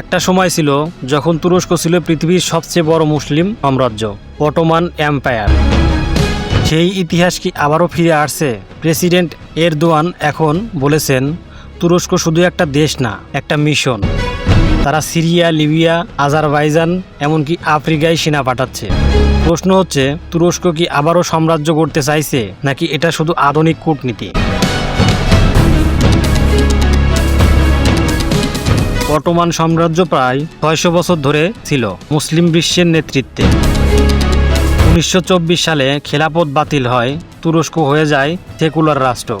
একটা সময় ছিল যখন তুরস্ক ছিল পৃথিবীর সবচেয়ে বড় মুসলিম সাম্রাজ্য, অটোমান এম্পায়ার। সেই ইতিহাস কি আবারও ফিরে আসছে? প্রেসিডেন্ট এরদোয়ান এখন বলেছেন, তুরস্ক শুধু একটা দেশ না, একটা মিশন। তারা সিরিয়া, লিবিয়া, আজারবাইজান, এমনকি আফ্রিকায় সেনা পাঠাচ্ছে। প্রশ্ন হচ্ছে, তুরস্ক কি আবারও সাম্রাজ্য করতে চাইছে, নাকি এটা শুধু আধুনিক কূটনীতি? অটোমান সাম্রাজ্য প্রায় ছয়শো বছর ধরে ছিল মুসলিম বিশ্বের নেতৃত্বে। উনিশশো চব্বিশ সালে খেলাপথ বাতিল হয়, তুরস্ক হয়ে যায় সেকুলার রাষ্ট্র।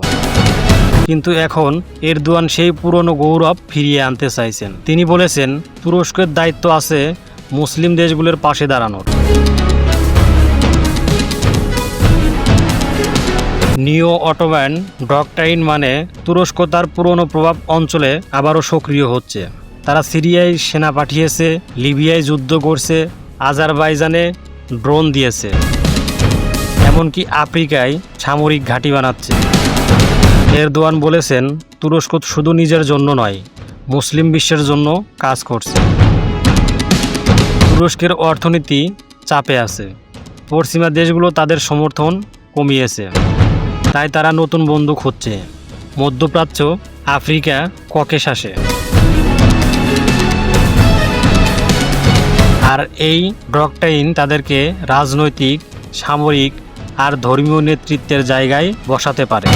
কিন্তু এখন এরদোয়ান সেই পুরনো গৌরব ফিরিয়ে আনতে চাইছেন। তিনি বলেছেন, তুরস্কের দায়িত্ব আছে মুসলিম দেশগুলোর পাশে দাঁড়ানোর। নিও অটোম্যান ডকটাইন মানে তুরস্ক তার পুরনো প্রভাব অঞ্চলে আবারও সক্রিয় হচ্ছে। তারা সিরিয়ায় সেনা পাঠিয়েছে, লিবিয়ায় যুদ্ধ করছে, আজারবাইজানে ড্রোন দিয়েছে। এমনকি আফ্রিকায় সামরিক ঘাঁটি বানাচ্ছে। এরদোয়ান বলেছেন, তুরস্ক শুধু নিজের জন্য নয়, মুসলিম বিশ্বের জন্য কাজ করছে। তুরস্কের অর্থনীতি চাপে আছে। পশ্চিমা দেশগুলো তাদের সমর্থন কমিয়েছে। তাই তারা নতুন বন্ধু খুঁজছে। মধ্যপ্রাচ্য, আফ্রিকা, ককেশাসে। আর এই ডকটাইন তাদেরকে রাজনৈতিক, সামরিক আর ধর্মীয় নেতৃত্বের জায়গায় বসাতে পারে।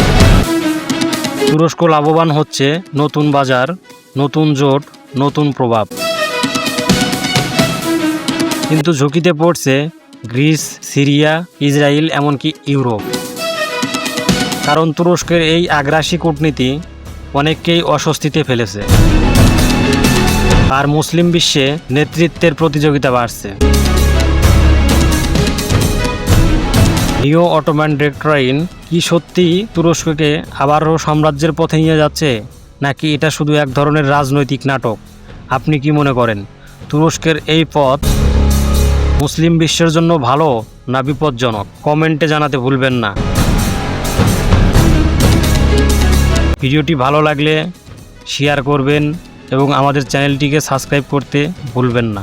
তুরস্ক লাভবান হচ্ছে নতুন বাজার, নতুন জোট, নতুন প্রভাব। কিন্তু ঝুঁকিতে পড়ছে গ্রিস, সিরিয়া, ইসরায়েল, এমনকি ইউরোপ। কারণ তুরস্কের এই আগ্রাসী কূটনীতি অনেককেই অস্বস্তিতে ফেলেছে। আর মুসলিম বিশ্বে নেতৃত্বের প্রতিযোগিতা বাড়ছে। নিও অটোম্যান ডেক্ট্রাইন কি সত্যি তুরস্ককে আবারও সাম্রাজ্যের পথে নিয়ে যাচ্ছে, নাকি এটা শুধু এক ধরনের রাজনৈতিক নাটক? আপনি কি মনে করেন, তুরস্কের এই পথ মুসলিম বিশ্বের জন্য ভালো না বিপজ্জনক? কমেন্টে জানাতে ভুলবেন না। ভিডিওটি ভালো লাগলে শেয়ার করবেন এবং আমাদের চ্যানেলটিকে সাবস্ক্রাইব করতে ভুলবেন না।